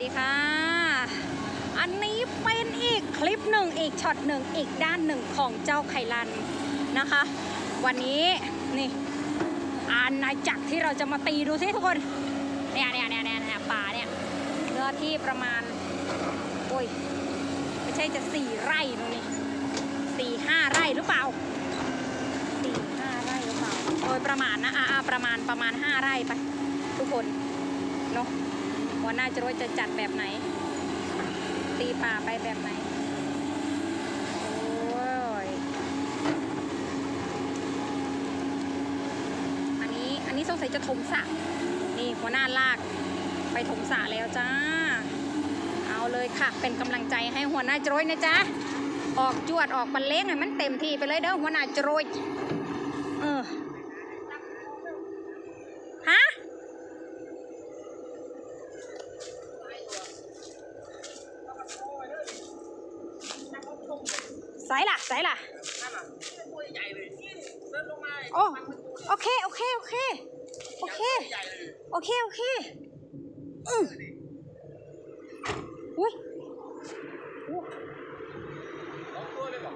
สวัสดีค่ะ อันนี้เป็นอีกคลิปหนึ่งอีกช็อตหนึ่งอีกด้านหนึ่งของเจ้าไข่ลันนะคะ วันนี้นี่อาณาจักรที่เราจะมาตีดูซิทุกคนเนี่ยเนี่ยเนี่ยเนี่ยเนี่ยป่าเนี่ยเนื้อที่ประมาณโอ้ยไม่ใช่จะสี่ไร่นู่นนี่สี่ห้าไร่หรือเปล่าสี่ห้าไร่หรือเปล่าโดยประมาณนะอ่าอ่าประมาณประมาณห้าไร่ไป ทุกคนเนาะ ว่าน่าจะรู้จะจัดแบบไหน ตีป่าไปแบบไหน โอ้ย อันนี้อันนี้สงสัยจะถมสระนี่หัวหน้าลากไปถมสระแล้วจ้า เอาเลยค่ะ เป็นกำลังใจให้หัวหน้าโจรยนะจ๊ะ ออกจวดออกบันเลงให้มันเต็มที่ไปเลยเด้อหัวหน้าโจรยออ ฮะ ใส่ล่ะใส่ล่ะ ตัวใหญ่เลยนี่เดินลงมาโอ้ โอเค โอเค โอเค โอเค ใหญ่เลยโอเค โอเค อืออุ้ยอู้สองตัวเลยบอก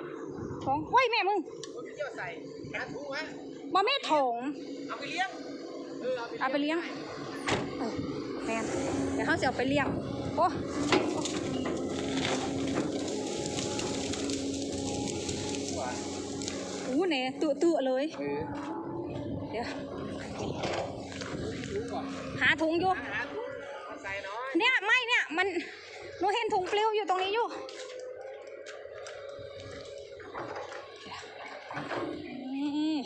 ของห้อยแม่มึงตัวที่เที่ยวใส่หาถุงฮะบ่แม่ถง เอาไปเลี้ยงเออเอาไปเลี้ยง เออแมนเดี๋ยวเขาจะเอาไปเลี้ยง โอ้อู้เนี่ย ตุตุเลยเออเดี๋ยวถุงก่อนหาถุงอยู่หาถุงมาใส่น้อยเนี่ยไม่เนี่ยมันหนูเห็นถุงปลิวอยู่ตรงนี้อยู่นี่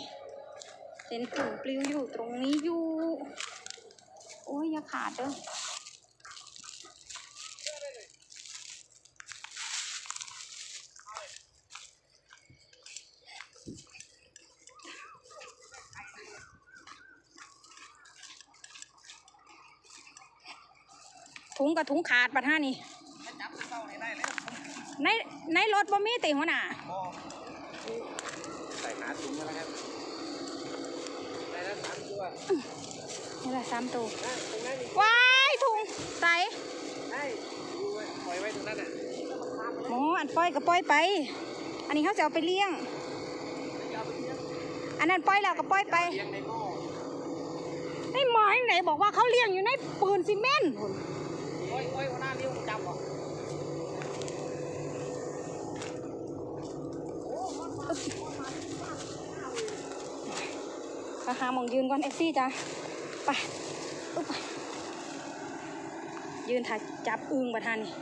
เห็นถุงปลิวอยู่ตรงนี้อยู่ โอ้ยอย่าขาดเด้อ ถุงกับถุงขาดปะท่านี่ถ้าจับเต้าให้ได้เลยในในรถบ่มีติหัวหน้าพอใส่หาถุงแล้วครับได้แล้วสามตัวนี่แหละสามตัวนั่นตรงนั้นอีกว้ายถุงใส่ได้ดูไว้ปล่อยไว้ตรงนั้นน่ะหมออันปล่อยก็ปล่อยไป อันนี้เขาจะเอาไปเลี้ยงเอาไปเลี้ยงอันนั้นปล่อยแล้วก็ปล่อยไปเลี้ยงในหม้อไอ้หมอไหนบอกว่าเขาเลี้ยงอยู่ในปืนซีเมนต์โอ้ยโอ้ยหัวหน้านิ้วจับเหรอมาหามองยืนก่อนเอฟซี่จ้ะไปอุ๊บไป ยืนถ่ายจับอึงประธานนี่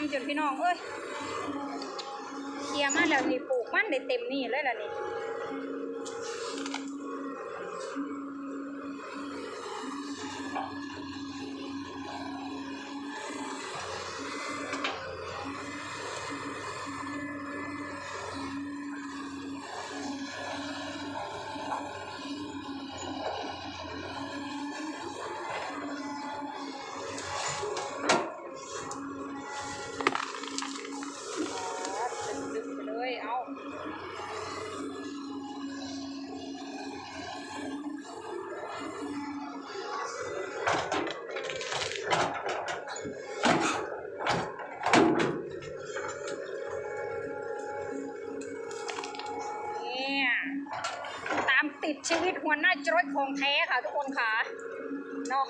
น้องเอ้ยเคลียร์มาแล้วนี่ปลูกมันได้เต็มนี่เลยล่ะนี่ ชีวิตหัวหน้าจรวดของแท้ค่ะทุกคนค่ะเนาะ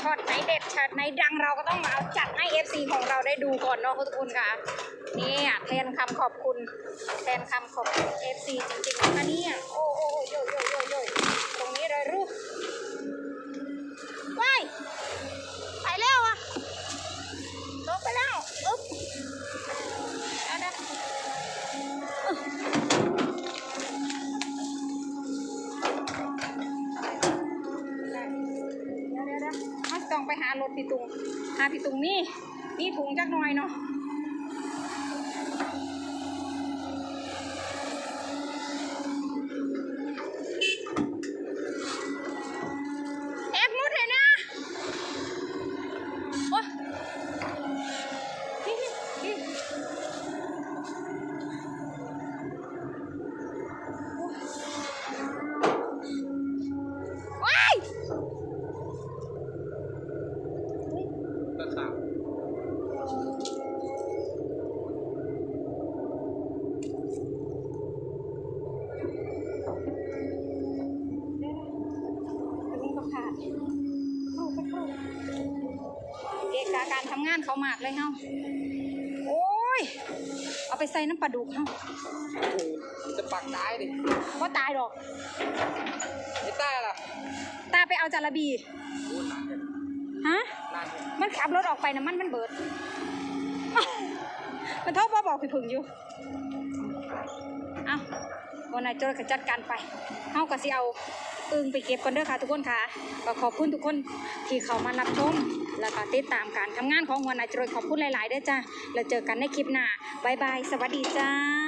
ช็อตไหนเด็ดช็อตไหนดังเราก็ต้องมาเอาจัดให้ FC ของเราได้ดูก่อนเนาะทุกคนค่ะนี่แทนคำขอบคุณแทนคำขอบคุณ FC จริงๆนะคะเนี่ยโอ้โอ้โอ้โยโยโยโยตรงนี้เลยรูปว้ายารถพี่ตุงหาพี่ตุงนี่นี่ถุงจักหน่อยเนาะ เขามากเลยเฮาโอ้ย เอาไปใส่น้ำปลาดุกเฮาโอ้โหจะปักตายดิก็ตายดอก ไม่ตายล่ะตาไปเอาจาระบีโอ้นานกันฮะ นานกันมันขับรถออกไปนะมันมันเบิด มันโทษพ่อบอกพี่ผึ่งอยู่ เอาวันไหนโจรก็จัดการไปเฮาก็สิเอา อึงไปเก็บก่อนเด้อค่ะทุกคนค่ะก็ขอบคุณทุกคนที่เข้ามารับชม แล้วก็ติดตามการทำงานของหัวหน้าโจรขอบคุณหลาย ๆเด้อจ้าแล้วเจอกันในคลิปหน้าบายบาย สวัสดีจ้า